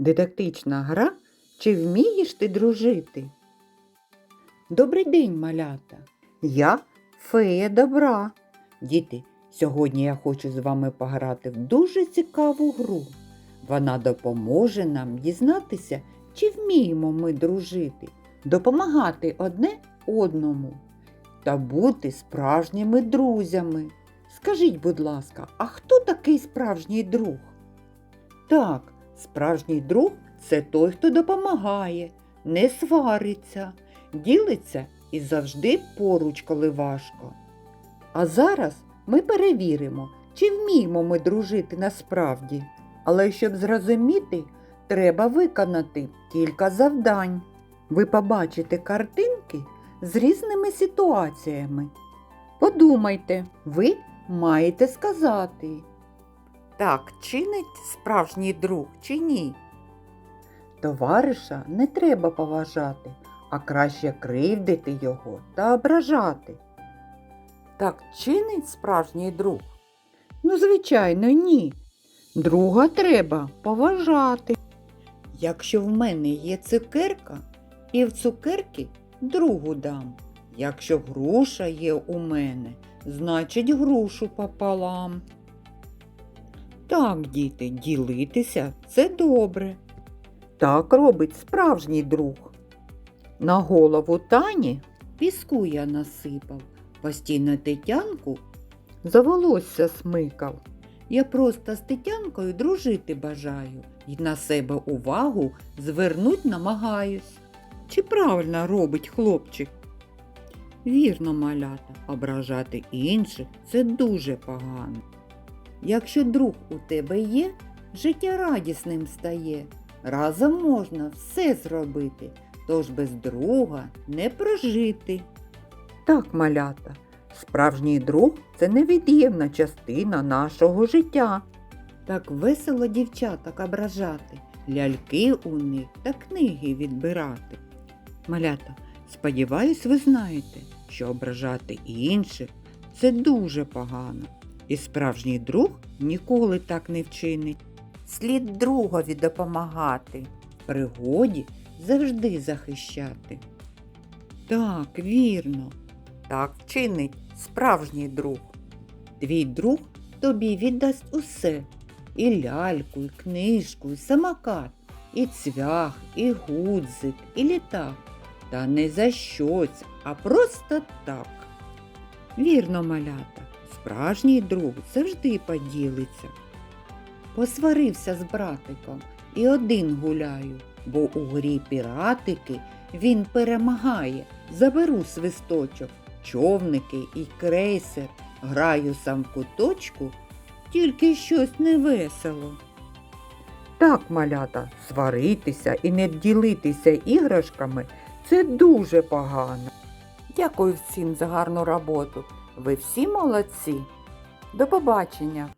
Дидактична гра Чи вмієш ти дружити? Добрий день, малята! Я фея добра. Діти, сьогодні я хочу з вами пограти в дуже цікаву гру. Вона допоможе нам дізнатися, чи вміємо ми дружити, допомагати одне одному та бути справжніми друзями. Скажіть, будь ласка, а хто такий справжній друг? Так, справжній друг це той, хто допомагає, не свариться, ділиться і завжди поруч, коли важко. А зараз ми перевіримо, чи вміємо ми дружити насправді. Але щоб зрозуміти, треба виконати кілька завдань. Ви побачите картинки з різними ситуаціями. Подумайте, ви маєте сказати. Так чинить справжній друг чи ні? Товариша не треба поважати, а краще кривдити його та ображати. Так чинить справжній друг? Ну, звичайно, ні. Друга треба поважати. Якщо в мене є цукерка, пів цукерки другу дам. Якщо груша є у мене, значить грушу пополам. Так, діти, ділитися це добре. Так робить справжній друг. На голову Тані піску я насипав, постійно Тетянку за волосся смикав. Я просто з Тетянкою дружити бажаю і на себе увагу звернуть намагаюсь. Чи правильно робить хлопчик? Вірно, малята, ображати інших це дуже погано. Якщо друг у тебе є, життя радісним стає. Разом можна все зробити, тож без друга не прожити. Так, малята, справжній друг це невід'ємна частина нашого життя. Так весело дівчаток ображати, ляльки у них та книги відбирати. Малята, сподіваюсь, ви знаєте, що ображати інших це дуже погано. І справжній друг ніколи так не вчинить. Слід другові допомагати, пригоді завжди захищати. Так, вірно, так вчинить справжній друг. Твій друг тобі віддасть усе і ляльку, і книжку, і самокат, і цвях, і гудзик, і літак. Та не за щось, а просто так. Вірно, малята, справжній друг завжди поділиться. Посварився з братиком і один гуляю, бо у грі піратики він перемагає. Заберу свисточок, човники і крейсер, граю сам в куточку, тільки щось невесело. Так, малята, сваритися і не ділитися іграшками це дуже погано. Дякую всім за гарну роботу. Ви всі молодці. До побачення!